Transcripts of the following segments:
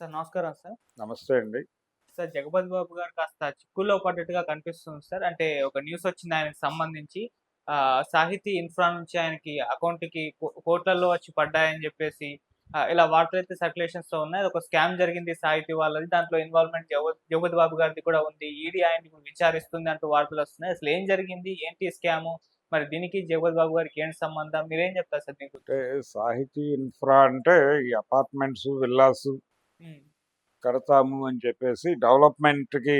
Sir నమస్కారం sir. నమస్తే అండి. సార్ జగపతి బాబు గారు కాస్త చిక్కుల్లో పడ్డట్టుగా కనిపిస్తుంది సార్. అంటే ఒక న్యూస్ వచ్చింది ఆయనకి సంబంధించి. సాహితీ ఇన్ఫ్రా నుంచి ఆయనకి అకౌంట్కి కోట్లలో వచ్చి పడ్డాయని చెప్పేసి ఇలా వార్తలు అయితే సర్క్యులేషన్స్లో ఉన్నాయి. ఒక స్కామ్ జరిగింది సాహితీ వాళ్ళది. దాంట్లో ఇన్వాల్వ్మెంట్ జగపతి బాబు గారిది కూడా ఉంది. ఈడీ ఆయన్ని విచారిస్తుంది అంటూ వార్తలు వస్తున్నాయి. అసలు ఏం జరిగింది? ఏంటి స్కామ్ మరి దీనికి జగపతి బాబు గారికి ఏంటి సంబంధం? మీరేం చెప్తారు సార్ మీకు? సాహితీ ఇన్ఫ్రా అంటే ఈ అపార్ట్మెంట్స్ విల్లాస్ కడతాము అని చెప్పేసి డెవలప్మెంట్కి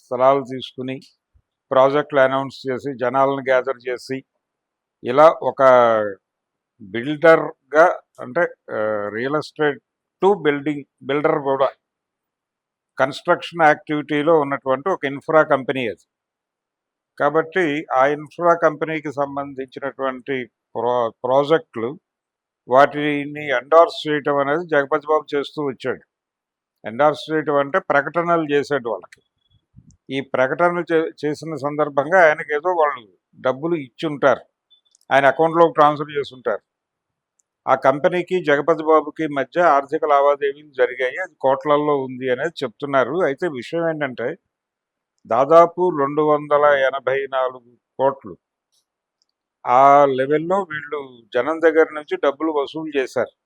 స్థలాలు తీసుకుని ప్రాజెక్టులు అనౌన్స్ చేసి జనాలను గ్యాదర్ చేసి ఇలా ఒక బిల్డర్గా అంటే real estate to building builder కూడా కన్స్ట్రక్షన్ యాక్టివిటీలో ఉన్నటువంటి ఒక ఇన్ఫ్రా కంపెనీ అది. కాబట్టి ఆ ఇన్ఫ్రా కంపెనీకి సంబంధించినటువంటి ప్రో ప్రాజెక్టులు వాటిని ఎండార్స్ చేయటం అనేది జగపతి బాబు చేస్తూ వచ్చాడు. ఎండార్స్ చేయటం అంటే ప్రకటనలు చేసేటి వాళ్ళకి. ఈ ప్రకటనలు చే- చేసిన సందర్భంగా ఆయనకి ఏదో వాళ్ళు డబ్బులు ఇచ్చి ఉంటారు ఆయన అకౌంట్లోకి ట్రాన్స్ఫర్ చేస్తుంటారు. ఆ కంపెనీకి జగపతి బాబుకి మధ్య ఆర్థిక లావాదేవీలు జరిగాయి. అది కోట్లల్లో ఉంది అనేది చెప్తున్నారు. అయితే విషయం ఏంటంటే దాదాపు రెండు వందల ఎనభై నాలుగు కోట్లు. ఆ లెవెల్లో వీళ్ళు జనం దగ్గర నుంచి డబ్బులు వసూలు చేశారు.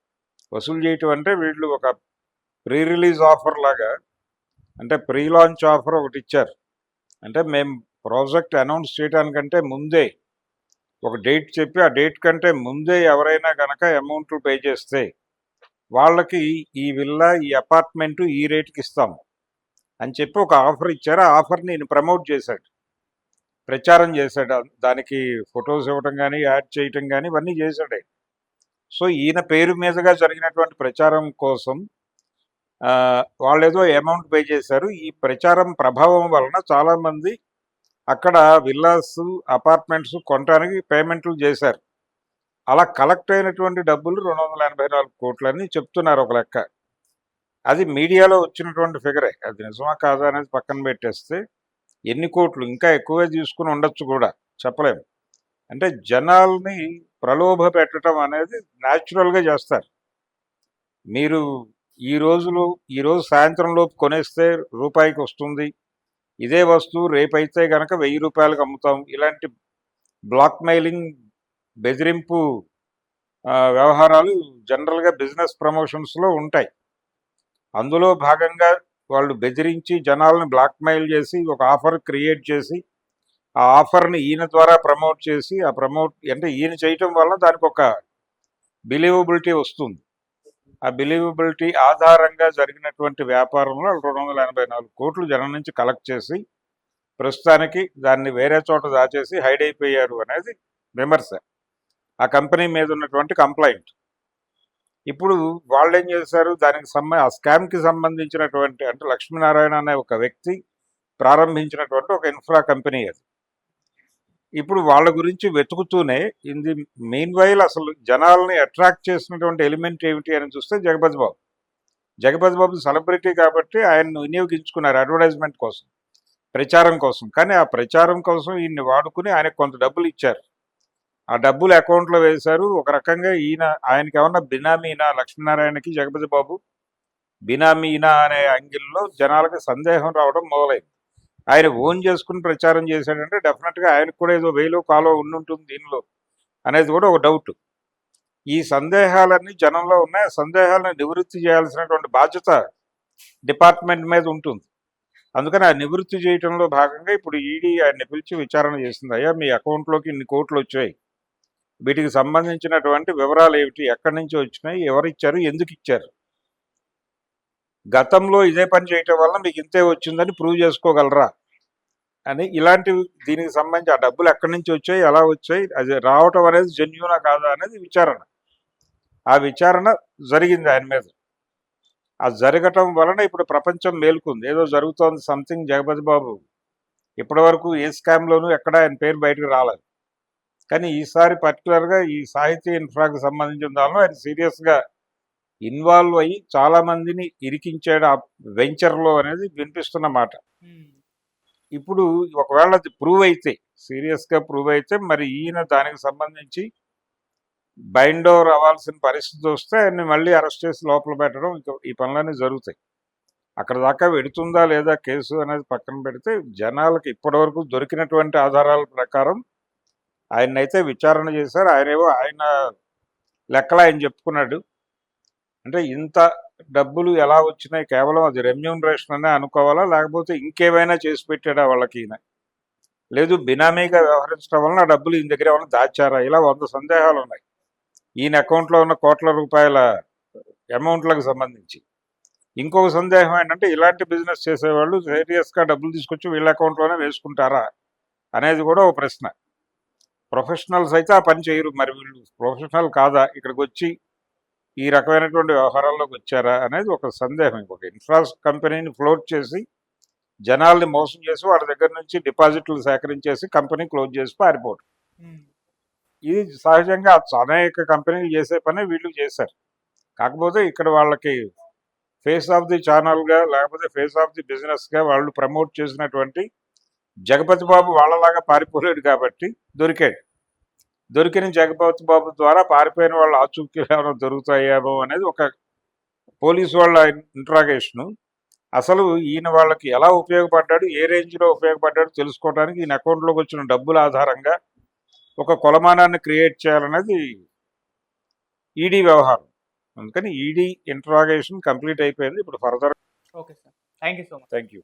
వసూలు చేయటం అంటే వీళ్ళు ఒక ప్రీ రిలీజ్ ఆఫర్ లాగా అంటే ప్రీ లాంచ్ ఆఫర్ ఒకటి ఇచ్చారు. అంటే మేము ప్రాజెక్ట్ అనౌన్స్ చేయడానికంటే ముందే ఒక డేట్ చెప్పి ఆ డేట్ కంటే ముందే ఎవరైనా కనుక అమౌంట్లు పే చేస్తే వాళ్ళకి ఈ విల్లా ఈ అపార్ట్మెంటు ఈ రేట్కి ఇస్తాము. అని చెప్పి ఒక ఆఫర్ ఇచ్చారు. ఆ ఆఫర్ని నేను ప్రమోట్ చేశాడు. ప్రచారం చేశాడు. దానికి ఫొటోస్ ఇవ్వటం కానీ యాడ్ చేయటం కానీ ఇవన్నీ చేశాడే. సో ఈయన పేరు మీదుగా జరిగినటువంటి ప్రచారం కోసం వాళ్ళు ఏదో అమౌంట్ పే చేశారు. ఈ ప్రచారం ప్రభావం వలన చాలామంది అక్కడ విల్లాస్ అపార్ట్మెంట్స్ కొనడానికి పేమెంట్లు చేశారు. అలా కలెక్ట్ అయినటువంటి డబ్బులు రెండు వందల ఎనభై నాలుగు కోట్లని చెప్తున్నారు ఒక లెక్క. అది మీడియాలో వచ్చినటువంటి ఫిగరే అది నిజమా కాదా అనేది పక్కన పెట్టేస్తే ఎన్ని కోట్లు? ఇంకా ఎక్కువే తీసుకుని ఉండొచ్చు కూడా. చెప్పలేము అంటే జనాల్ని ప్రలోభ పెట్టడం అనేది న్యాచురల్గా చేస్తారు. మీరు ఈ రోజులు ఈరోజు సాయంత్రంలోపు కొనేస్తే రూపాయికి వస్తుంది. ఇదే వస్తువు రేపైతే గనక వెయ్యి రూపాయలకు అమ్ముతాం. ఇలాంటి బ్లాక్ మెయిలింగ్ బెదిరింపు వ్యవహారాలు జనరల్గా బిజినెస్ ప్రమోషన్స్లో ఉంటాయి. అందులో భాగంగా వాళ్ళు బెదిరించి జనాలను బ్లాక్మెయిల్ చేసి ఒక ఆఫర్ క్రియేట్ చేసి ఆ ఆఫర్ని ఈయన ద్వారా ప్రమోట్ చేసి ఆ ప్రమోట్ అంటే ఈయన చేయటం వల్ల దానికి ఒక బిలీవబిలిటీ వస్తుంది. ఆ బిలీవబిలిటీ ఆధారంగా జరిగినటువంటి వ్యాపారంలో రెండు వందల ఎనభై నాలుగు కోట్లు జనం నుంచి కలెక్ట్ చేసి ప్రస్తుతానికి దాన్ని వేరే చోట దాచేసి హైడ్ అయిపోయారు అనేది విమర్శ. ఆ కంపెనీ మీద ఉన్నటువంటి కంప్లైంట్ ఇప్పుడు వాళ్ళు ఏం చేశారు? దానికి సంబ ఆ స్కామ్కి సంబంధించినటువంటి అంటే లక్ష్మీనారాయణ అనే ఒక వ్యక్తి ప్రారంభించినటువంటి ఒక ఇన్ఫ్రా కంపెనీ అది. ఇప్పుడు వాళ్ళ గురించి వెతుకుతూనే ఇది మెయిన్ వైల్ అసలు జనాల్ని అట్రాక్ట్ చేసినటువంటి ఎలిమెంట్ ఏమిటి అని చూస్తే జగపతి బాబు. జగపతి బాబు సెలబ్రిటీ కాబట్టి ఆయన్ను వినియోగించుకున్నారు అడ్వర్టైజ్మెంట్ కోసం ప్రచారం కోసం. కానీ ఆ ప్రచారం కోసం ఈయన్ని వాడుకుని ఆయనకు కొంత డబ్బులు ఇచ్చారు. ఆ డబ్బులు అకౌంట్లో వేశారు. ఒక రకంగా ఈయన ఆయనకి ఏమన్నా బినామీనా? లక్ష్మీనారాయణకి జగపతి బాబు బినామీనా అనే అంగిల్లో జనాలకు సందేహం రావడం మొదలైంది. ఆయన ఓన్ చేసుకుని ప్రచారం చేశాడంటే డెఫినెట్గా ఆయనకు కూడా ఏదో వేలో కాలో ఉండుంటుంది దీనిలో అనేది కూడా ఒక డౌట్. ఈ సందేహాలన్నీ జనంలో ఉన్నాయి. సందేహాలను నివృత్తి చేయాల్సినటువంటి బాధ్యత డిపార్ట్మెంట్ మీద ఉంటుంది. అందుకని ఆ నివృత్తి చేయడంలో భాగంగా ఇప్పుడు ఈడీ ఆయన్ని పిలిచి విచారణ చేసింది. అయ్యా మీ అకౌంట్లోకి ఇన్ని కోట్లు వచ్చాయి. వీటికి సంబంధించినటువంటి వివరాలు ఏమిటి? ఎక్కడి నుంచి వచ్చినాయి? ఎవరిచ్చారు? ఎందుకు ఇచ్చారు గతంలో ఇదే పని చేయటం వల్ల మీకు ఇంతే వచ్చిందని ప్రూవ్ చేసుకోగలరా? అని ఇలాంటివి దీనికి సంబంధించి ఆ డబ్బులు ఎక్కడి నుంచి వచ్చాయి ఎలా వచ్చాయి అది రావటం అనేది జెన్యునా కాదా అనేది విచారణ. ఆ విచారణ జరిగింది ఆయన మీద. ఆ జరగటం వలన ఇప్పుడు ప్రపంచం మేలుకుంది. ఏదో జరుగుతోంది సంథింగ్ జగపతి బాబు. ఇప్పటి వరకు ఏ స్కామ్లోనూ ఎక్కడ ఆయన పేరు బయటకు రాలేదు. కానీ ఈసారి పర్టికులర్గా ఈ సాహిత్య ఇన్ఫ్రాకు సంబంధించిన దానిలో ఆయన సీరియస్గా ఇన్వాల్వ్ అయ్యి చాలా మందిని ఇరికించాడు ఆ వెంచర్లో అనేది వినిపిస్తున్న మాట. ఇప్పుడు ఒకవేళ అది ప్రూవ్ అయితే సీరియస్గా ప్రూవ్ అయితే మరి ఈయన దానికి సంబంధించి బైండ్ ఓవర్ అవ్వాల్సిన పరిస్థితి వస్తే ఆయన్ని మళ్ళీ అరెస్ట్ చేసి లోపల పెట్టడం ఇంకా ఈ పనులన్నీ జరుగుతాయి. అక్కడ దాకా వెడుతుందా లేదా కేసు అనేది పక్కన పెడితే జనాలకు ఇప్పటివరకు దొరికినటువంటి ఆధారాల ప్రకారం ఆయన్నైతే విచారణ చేశారు. ఆయనేవో ఆయన లెక్కలు ఆయన చెప్పుకున్నాడు. అంటే ఇంత డబ్బులు ఎలా వచ్చినాయి కేవలం అది రెమ్యూనరేషన్ అనే అనుకోవాలా? లేకపోతే ఇంకేమైనా చేసి పెట్టాడా వాళ్ళకి ఈయన లేదు బినామీగా వ్యవహరించడం వలన ఆ డబ్బులు ఈయన దగ్గర ఏమైనా దాచారా? ఇలా వంద సందేహాలు ఉన్నాయి. ఈయన అకౌంట్లో ఉన్న కోట్ల రూపాయల అమౌంట్లకు సంబంధించి. ఇంకొక సందేహం ఏంటంటే ఇలాంటి బిజినెస్ చేసేవాళ్ళు సీరియస్గా డబ్బులు తీసుకొచ్చి వీళ్ళ అకౌంట్లోనే వేసుకుంటారా? అనేది కూడా ఒక ప్రశ్న. ప్రొఫెషనల్స్ అయితే ఆ పని చేయరు. మరి వీళ్ళు ప్రొఫెషనల్ కాదా? ఇక్కడికి వచ్చి ఈ రకమైనటువంటి వ్యవహారాల్లోకి వచ్చారా అనేది ఒక సందేహం ఇంకొక ఇన్ఫ్రా కంపెనీని ఫ్లోట్ చేసి జనాల్ని మోసం చేసి వాళ్ళ దగ్గర నుంచి డిపాజిట్లు సేకరించేసి కంపెనీ క్లోజ్ చేసి పారిపోవడం ఇది సహజంగా అనేక కంపెనీలు చేసే పని వీళ్ళు చేశారు. కాకపోతే ఇక్కడ వాళ్ళకి ఫేస్ ఆఫ్ ది ఛానల్గా లేకపోతే ఫేస్ ఆఫ్ ది బిజినెస్గా వాళ్ళు ప్రమోట్ చేసినటువంటి జగపతి బాబు వాళ్ళలాగా పారిపోలేడు కాబట్టి దొరికాడు. దొరికిన జగపతి బాబు ద్వారా పారిపోయిన వాళ్ళ ఆచూక్యాలు ఏమైనా దొరుకుతాయేమో అనేది ఒక పోలీసు వాళ్ళ ఇంట్రాగేషను అసలు ఈయన వాళ్ళకి ఎలా ఉపయోగపడ్డాడు ఏ రేంజ్లో ఉపయోగపడ్డాడు తెలుసుకోవడానికి ఈయన అకౌంట్లోకి వచ్చిన డబ్బుల ఆధారంగా ఒక కొలమానాన్ని క్రియేట్ చేయాలనేది ఈడీ వ్యవహారం. అందుకని ఈడీ ఇంట్రాగేషన్ కంప్లీట్ అయిపోయింది. ఇప్పుడు further okay sir. Thank you so much. Thank you